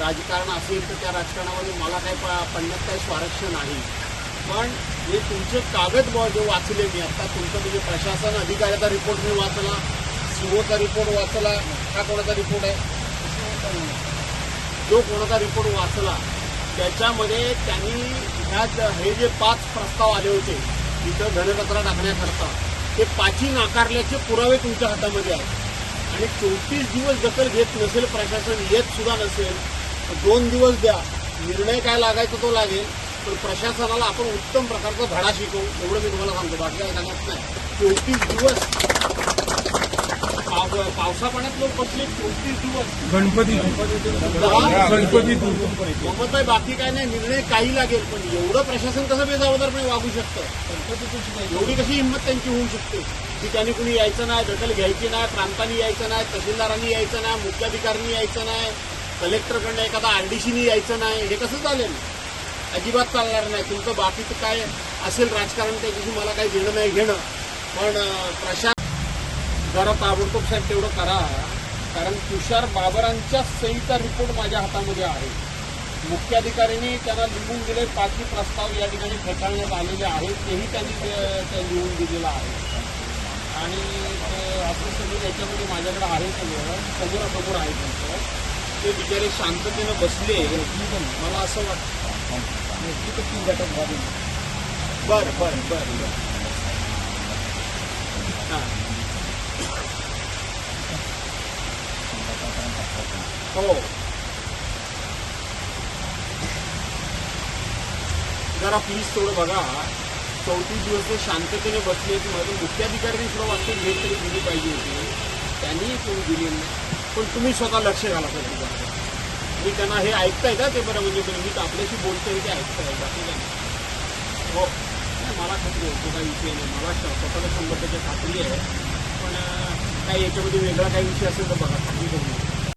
राजकारण असेल तर त्या राजकारणामध्ये मला काही प- पडण्यात काही स्वारस्य नाही. पण हे तुमचे कागद जे वाचले मी आता तुमचं म्हणजे प्रशासन अधिकाऱ्याचा रिपोर्ट मी वाचला सीओचा रिपोर्ट वाचला हा कोणाचा रिपोर्ट आहे? जो कोणाचा रिपोर्ट वाचला त्याच्यामध्ये त्यांनी ह्या हे जे पाच प्रस्ताव आले होते इथं घनकचरा टाकण्याकरता ते पाची नाकारल्याचे पुरावे तुमच्या हातामध्ये आहेत. आणि चौतीस दिवस दखल घेत नसेल प्रशासन येत सुद्धा नसेल दोन दिवस द्या. निर्णय काय लागायचा तो लागेल. पण प्रशासनाला आपण उत्तम प्रकारचा धडा शिकवू. एवढं मी तुम्हाला सांगतो. बाकी काय सांगत नाही. चौतीस दिवस. पाव पावसा पाण्यात लोक बसले. चौतीस दिवस. गणपती गणपती मोहम्मदभाई बाकी काय नाही. निर्णय काही लागेल. पण एवढं प्रशासन कसं बेजबाबदारपणे वागू शकतं? एवढी कशी हिंमत त्यांची होऊ शकते? की त्यांनी कुणी यायचं नाही दखल घ्यायची नाही प्रांतांनी यायचं नाही तहसीलदारांनी यायचं नाही मुख्याधिकाऱ्यांनी यायचं नाही कलेक्टरकडनं एखादा आरडीसीनी यायचं नाही हे कसं चालेल? अजिबात चालणार नाही. तुमचं बाकीचं काय असेल राजकारण त्याच्याशी मला काही घेणं नाही घेणं. पण प्रशांत जरा ताबडतोब साहेब तेवढं करा. कारण तुषार बाबरांच्या सहीचा रिपोर्ट माझ्या हातामध्ये आहे. मुख्याधिकाऱ्यांनी त्यांना लिहून दिले पाचवी प्रस्ताव या ठिकाणी फेटाळण्यात आलेले आहेत. तेही त्यांनी ते- लिहून दिलेलं आहे. आणि असं सगळं याच्यामध्ये माझ्याकडे आहे सगळं. समोरासमोर आहे त्यांचं. ते बिचारे शांततेनं बसले. मला असं वाटतं. बरं बरं बरं बरं हो. जरा प्लीज थोडं बघा. चौतीस दिवस ते शांततेने बसले की माझं मुख्याधिकाऱ्यांनी सुद्धा वाटतं भेट तरी दिली पाहिजे होती. त्यांनी फोन दिली नाही. पण तुम्ही स्वतः लक्ष घाला सर मी त्यांना हे ऐकताय का ते बरं? म्हणजे बरं मी तर आपल्याशी बोलतोय ते ऐकताय. बाकी काय नाही. हो. नाही मला खात्री आहे तो काही विषय नाही. मला स्वतःला शंभर टक्के खात्री आहे. पण काही याच्यामध्ये वेगळा काही विषय असेल तर बघा. खात्री करून